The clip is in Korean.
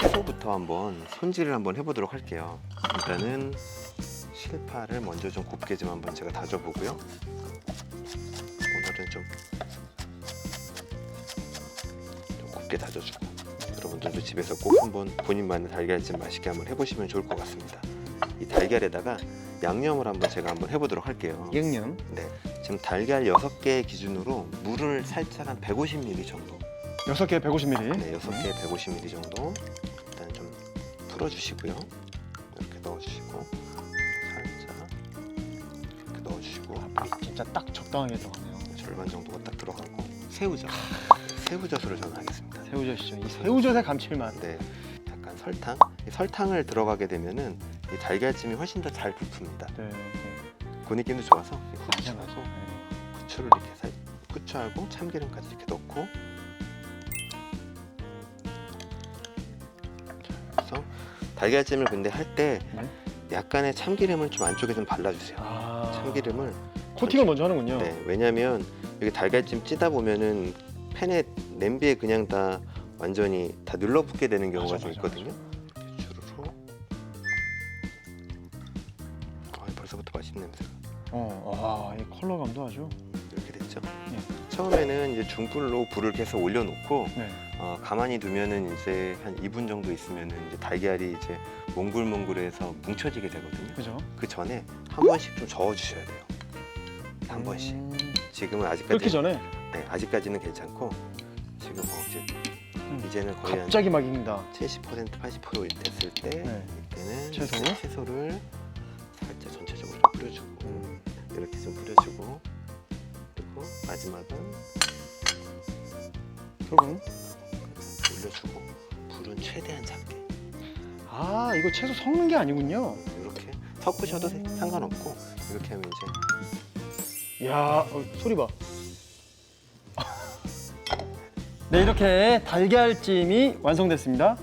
채소부터 한번 손질을 한번 해보도록 할게요. 일단은 실파를 먼저 좀 곱게 좀 한번 제가 다져보고요. 오늘은 좀, 좀 곱게 다져주고 여러분들도 집에서 꼭 한번 본인 만의 달걀찜 맛있게 한번 해보시면 좋을 것 같습니다. 이 달걀에다가 양념을 한번 제가 한번 해보도록 할게요. 양념. 네, 지금 달걀 6개 기준으로 물을 살짝 한 150ml 정도 여섯 개 150ml. 네, 6개 150ml 정도 일단 좀 풀어주시고요. 이렇게 넣어주시고 살짝 이렇게 넣어주시고 진짜 딱 적당하게 들어가네요. 절반 정도가 딱 들어가고 새우젓 새우젓으로 저는 하겠습니다. 새우젓이죠. 이 새우젓의 감칠맛. 네, 약간 설탕 이 설탕을 들어가게 되면은 이 달걀찜이 훨씬 더잘 부풀니다. 네. 네. 그 느낌도 좋아서 이. 후추하고 네. 후추를 이렇게 살 후추하고 참기름까지 이렇게 넣고 그래서 달걀찜을 근데 할 때 네. 약간의 참기름을 좀 안쪽에 좀 발라주세요. 아. 참기름을 코팅을 먼저 하는군요. 네 왜냐하면 여기 달걀찜 찌다 보면은 팬에 냄비에 그냥 다 완전히 다 눌러붙게 되는 경우가 맞아, 좀 맞아, 있거든요. 주르륵. 아, 벌써부터 맛있는 냄새가. 어, 와, 이 컬러감도 아주. 이렇게 됐죠. 네. 처음에는 이제 중불로 불을 계속 올려놓고 네. 어, 가만히 두면은 이제 한 2분 정도 있으면은 이제 달걀이 이제 몽글몽글해서 뭉쳐지게 되거든요. 그죠? 그 전에 한 번씩 좀 저어 주셔야 돼요. 한 번씩. 음, 지금은 아직까지 끓기 전에 네, 아직까지는 괜찮고 지금 어, 이제 음, 이제는 거의 갑자기 막 익는다. 한70% 80% 됐을 때 네. 이때는 채소? 이제 채소를 살짝 전체적으로 좀 뿌려주고 이렇게 좀 뿌려주고 그리고 마지막은 소금. 올려주고 불은 최대한 작게 아, 이거 채소 섞는 게 아니군요. 이렇게 섞으셔도 음. 상관없고 이렇게 하면 이제 야, 어, 소리 봐. 네, 이렇게 달걀찜이 완성됐습니다.